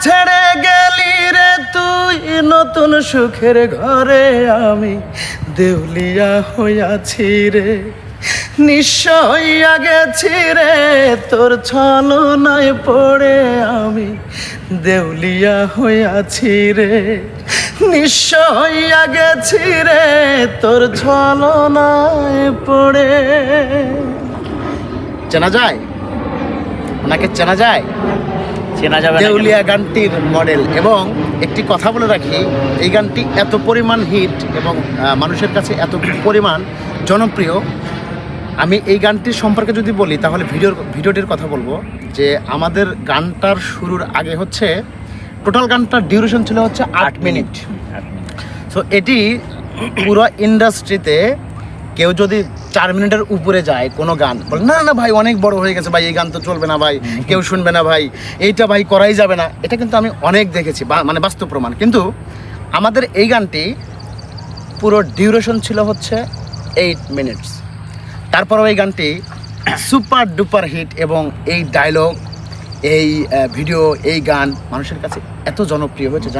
ছেড়ে গেলি রে তুই, নতুন সুখের ঘরে আমি দেউলিয়া হইয়াছি রে। নিশ্চয় গেছি রে, তোর ছলনায় পড়ে আমি দেউলিয়া হইয়াছি রে। নিশ্চয় গেছি রে, তোর ছলনায় পড়ে। চেনা যায়? ওনাকে চেনা যায়? চেনা যাবে দেউলিয়া গানটির মডেল। এবং একটি কথা বলে রাখি এই গানটি এত পরিমাণ হিট এবং মানুষের কাছে এত পরিমাণ জনপ্রিয়। আমি এই গানটির সম্পর্কে যদি বলি তাহলে ভিডিওর ভিডিওটির কথা বলব যে আমাদের গানটার শুরুর আগে হচ্ছে টোটাল গানটার ডিউরেশন ছিল হচ্ছে আট মিনিট আট মিনিট। সো এটি পুরো ইন্ডাস্ট্রিতে কেউ যদি চার মিনিটের উপরে যায় কোনো গান বলে না না ভাই অনেক বড় হয়ে গেছে ভাই এই গান তো চলবে না ভাই কেউ শুনবে না ভাই এইটা ভাই করাই যাবে না। এটা কিন্তু আমি অনেক দেখেছি বা- মানে বাস্তব প্রমাণ। কিন্তু আমাদের এই গানটি পুরো ডিউরেশন ছিল হচ্ছে এইট মিনিটস তারপরেও এই গানটি সুপার ডুপার হিট এবং এই ডায়লগ এই ভিডিও এই গান মানুষের কাছে এত জনপ্রিয় হয়েছে